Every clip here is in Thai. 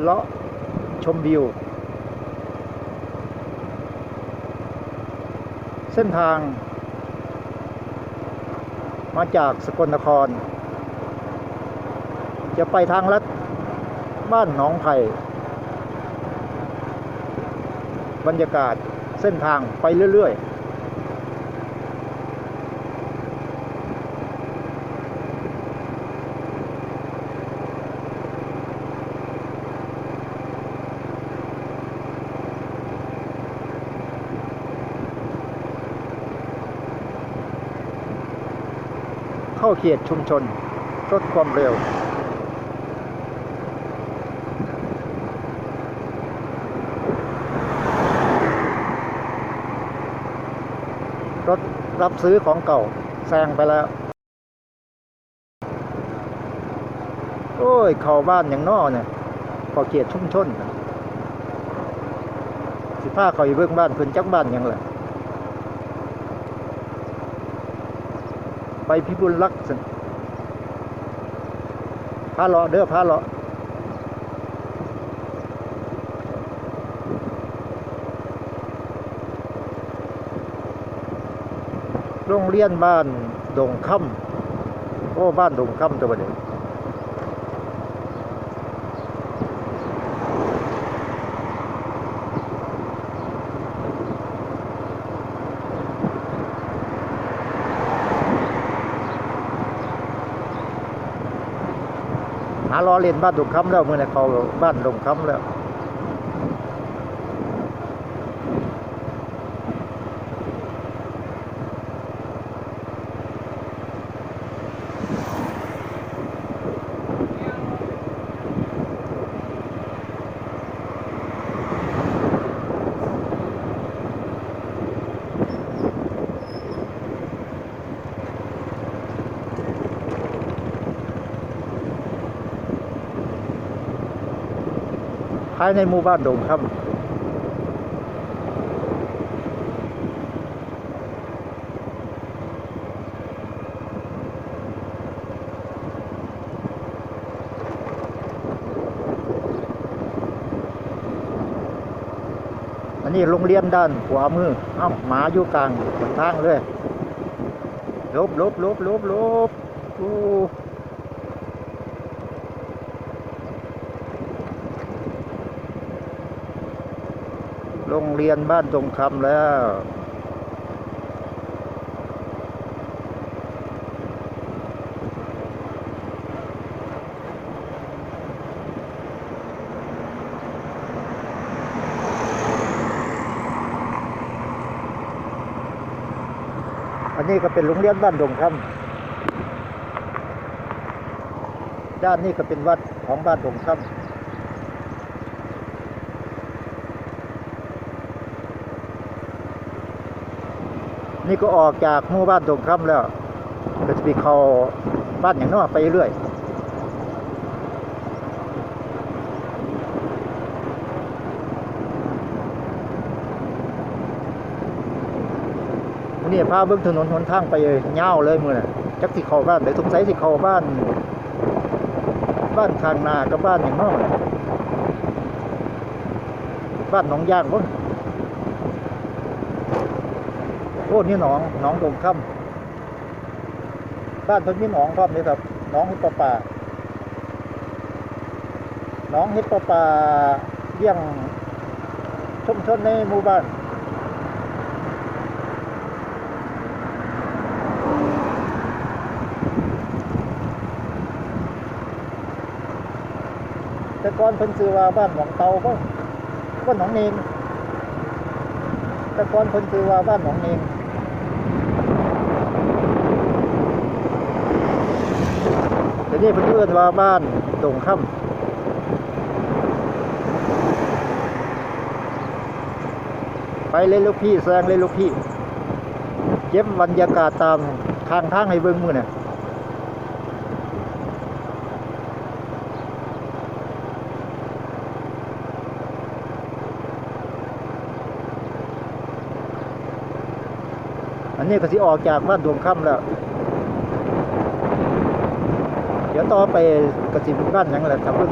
เลาะชมวิว เส้นทาง มาจากสกลนคร จะไปทางลัดบ้านหนองไผ่บรรยากาศเส้นทางไปเรื่อย ๆ เข้าเขตชุมชนลดความเร็ว รถรับซื้อของเก่าแซงไปแล้ว โอ้ย เข้าบ้านอย่างนอเนี่ยเข้าเขตชุมชนสิพาเขาอยู่เบื้องบ้านเพิ่นจักบ้านยังแหละ ไปพิบูลรักษ์พาเลาะเด้อพาเลาะโรงเรียนบ้านดงค่ำโอ้บ้านดงค่ำตัวเดียว ล้อเล่นบ้านดงคำแล้วเมื่อไหร่เขาบ้านดงคำแล้ว ภายในหมู่บ้านดงครับอันนี้โรงเรียนด้านขวามืออ้าหมาอยู่กลางทางเลยลบลบลบลบลบโอ้ รงเรียนบ้านตรงคำแล้วอันนี้ก็เป็นโรงเรียนบ้านดงคำด้านนี้ก็เป็นวัดของบ้านดงคำ นี่ก็ออกจากหมู่บ้านตรงค่ำแล้ว ก็จะไปเข้าบ้านอย่างนอกไปเรื่อยนี่พาเบิ้งถนนหนทางไปเง่าเลยมือน่ะจักสิเข้าบ้านแต่สงสัยสิเข้าบ้าน บ้านข้างนากับบ้านอย่างนอกน่ะบ้านหนองยางบ่ โอ้นี่หนองหนองตรงค่ำบ้านเพิ่นมีหนองพร้อมเลยครับหนองเฮ็ดปลาป่าหนองเฮ็ดปลาป่าเลี้ยงชุมชนในหมู่บ้านแต่ก่อนเพิ่นซื้อว่าบ้านหนองเตาก็ก็หนองเนงแต่ก่อนเพิ่นซื้อว่าบ้านหนองเนง เดี๋ยวนี้เพิ่นเอื้อนว่าบ้านดงค่ำไปเลยลูกพี่แซงเลยลูกพี่ เก็บบรรยากาศตามทางทางให้เบิ่งมือเนี่ยอันนี้ก็สิออกจากบ้านดวงค่ำแล้ว ดี๋ยวต่อไปกระสิบบ้านยังแหละครับเพื่อน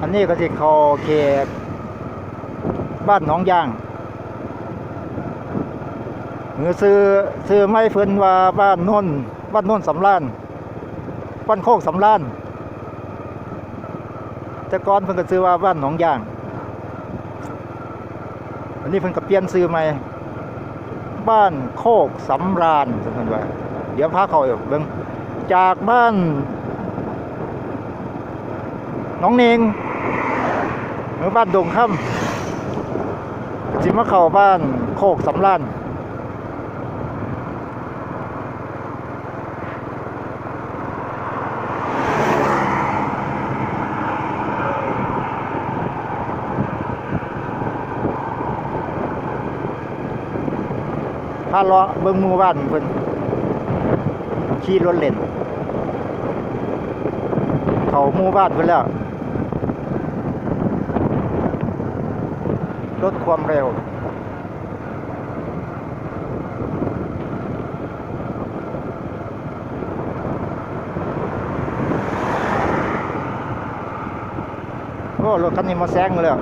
อันนี้ก็สิคอเขตบ้านน้องยางหรือซื้อซื้อไม้เพิ่นว่าบ้านน้นบ้านน้นสำลัานบ้านโคกสำลันแต่ก่อนเพิ่นก็ซื้อว่าบ้านหนองยาง อันนี้เพิ่นก็เปลี่ยนซื้อใหม่บ้านโคกสำราญเพิ่นว่าเดี๋ยวพาเขาไปเบิ่งจากบ้านน้องเนงหรือบ้านดงค่ำจิมาเข้าบ้านโคกสำราญาเลาะเบิ่งมู่บ้านเพิ่นขี่รถเล่น เขามู่บ้านเพิ่นแล้วลดความเร็วโอ้รถคันนี้มาแซงแล้ว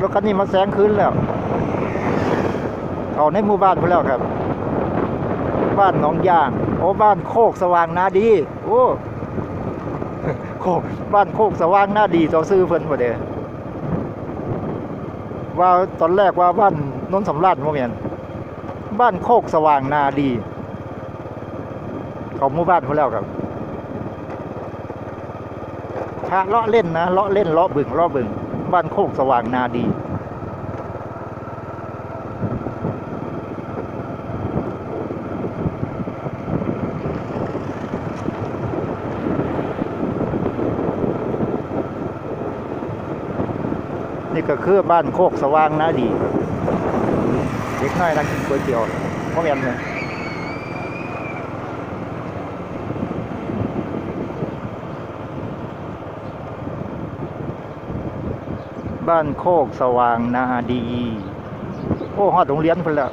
รถคันนี้มาแซงคืนแล้ว เขาในหมู่บ้านเพิ่นแล้วครับ บ้านหนองยาง โอ้บ้านโคกสว่างนาดี โอ้โคกบ้านโคกสว่างนาดีต่อซื้อเพิ่นบ่เด้ว่าตอนแรกว่าบ้านนนสำราญบ่แม่นบ้านโคกสว่างนาดีเขาหมู่บ้านเพิ่นแล้วครับพาเลาะเล่นนะเลาะเล่นเลาะบึงเลาะบึง บ้านโคกสว่างนาดี นี่ก็คือบ้านโคกสว่างนาดีเด็กน้อยนั่งกินก๋วยเตี๋ยวพ่อแม่นเลยบ้านโคกสว่างนาดี โอ้ฮอดโรงเรียนเพิ่นแล้ว